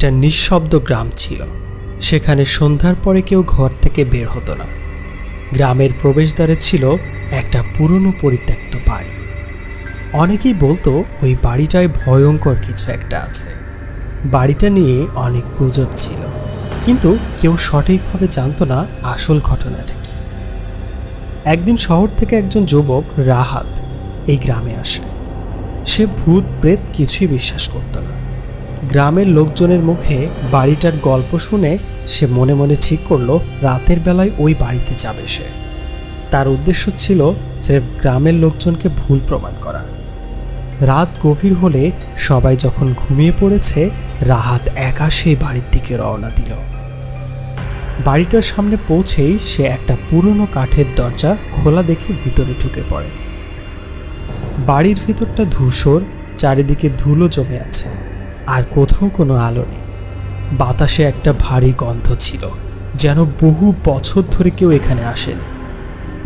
একটা নিঃশব্দ গ্রাম ছিল। সেখানে সন্ধ্যার পরে কেউ ঘর থেকে বের হতো না। গ্রামের প্রবেশদ্বারে ছিল একটা পুরনো পরিত্যক্ত বাড়ি। অনেকেই বলতো ওই বাড়িটায় ভয়ঙ্কর কিছু একটা আছে। বাড়িটা নিয়ে অনেক গুজব ছিল। কিন্তু কেউ সঠিকভাবে জানতো না আসল ঘটনাটা কি। একদিন শহর থেকে একজন যুবক রাহাত এই গ্রামে আসে। সে ভূত প্রেত কিছুই বিশ্বাস করত গ্রামের লোকজনের মুখে বাড়িটার গল্প শুনে সে মনে মনে ঠিক করল রাতের বেলায় ওই বাড়িতে যাবে সে। তার উদ্দেশ্য ছিল স্রেফ গ্রামের লোকজনকে ভুল প্রমাণ করা। রাত গভীর হলে সবাই যখন ঘুমিয়ে পড়েছে, রাহাত একা সেই বাড়ির দিকে রওনা দিল। বাড়িটার সামনে পৌঁছেই সে একটা পুরনো কাঠের দরজা খোলা দেখে ভিতরে ঢুকে পড়ে। বাড়ির ভিতরটা ধূসর, চারিদিকে ধুলো জমে আছে। আর কোথাও কোনো আলো নেই। বাতাসে একটা ভারী গন্ধ ছিল, যেন বহু বছর ধরে কেউ এখানে আসেনি।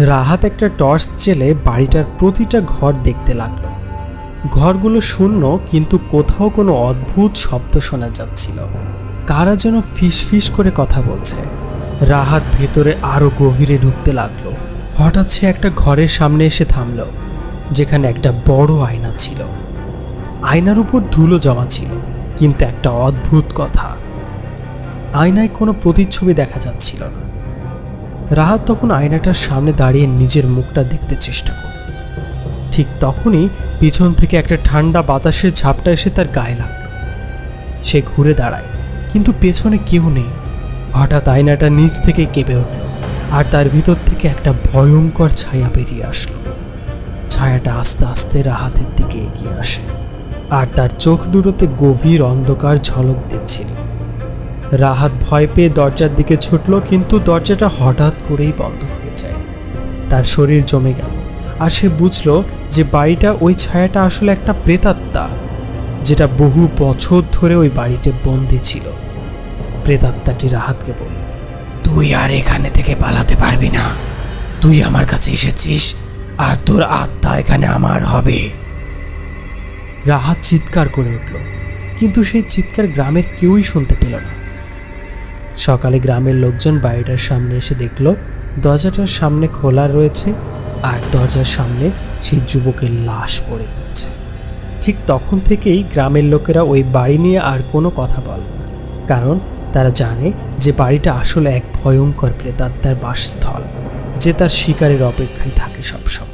রাহাত একটা টর্চ জেলে বাড়িটার প্রতিটা ঘর দেখতে লাগল। ঘরগুলো শূন্য, কিন্তু কোথাও কোনো অদ্ভুত শব্দ শোনা যাচ্ছিল। কারা যেন ফিস করে কথা বলছে। রাহাত ভেতরে আরও গভীরে ঢুকতে লাগল। হঠাৎ সে একটা ঘরের সামনে এসে থামলো, যেখানে একটা বড় আয়না ছিল। আয়নার উপর ধুলো জমা ছিল। কিন্তু একটা অদ্ভুত কথা। আয়নায় কোনো প্রতিচ্ছবি দেখা যাচ্ছিল না। রাহাত তখন আয়নাটার সামনে দাঁড়িয়ে নিজের মুখটা দেখতে চেষ্টা করল। ঠিক তখনই পিছন থেকে একটা ঠান্ডা বাতাসের ঝাপটা এসে তার গায়ে লাগল। সে ঘুরে দাঁড়ায়, কিন্তু পেছনে কেউ নেই। হঠাৎ আয়নাটা নিচ থেকে কেঁপে উঠল আর তার ভিতর থেকে একটা ভয়ঙ্কর ছায়া বেরিয়ে আসলো। ছায়াটা আস্তে আস্তে রাহাতের দিকে এগিয়ে আসে। আর তার চোখ দুটোতে গভীর অন্ধকার ঝলক দিচ্ছিল। রাহাত ভয় পেয়ে দরজার দিকে ছুটল, কিন্তু দরজাটা হঠাৎ করেই বন্ধ হয়ে যায়। তার শরীর জমে গেল আর সে বুঝল যে বাড়িটা ওই ছায়াটা আসলে একটা প্রেতাত্মা, যেটা বহু বছর ধরে ওই বাড়িতে বন্দি ছিল। প্রেতাত্মাটি রাহাতকে বলল, তুই আর এখানে থেকে পালাতে পারবি না। তুই আমার কাছে এসেছিস আর তোর আত্মা এখানে আমার হবে। রাহাত চিৎকার করে উঠল, কিন্তু সেই চিৎকার গ্রামের কেউই শুনতে পেল না। সকালে গ্রামের লোকজন বাড়িটার সামনে এসে দেখল, দরজাটার সামনে খোলা রয়েছে আর দরজার সামনে সেই যুবকের লাশ পড়ে রয়েছে। ঠিক তখন থেকেই গ্রামের লোকেরা ওই বাড়ি নিয়ে আর কোনো কথা বলে কারণ তারা জানে যে বাড়িটা আসলে এক ভয়ঙ্কর প্রেতাত্মার বাসস্থল, যে তার শিকারের অপেক্ষায় থাকে সবসময়।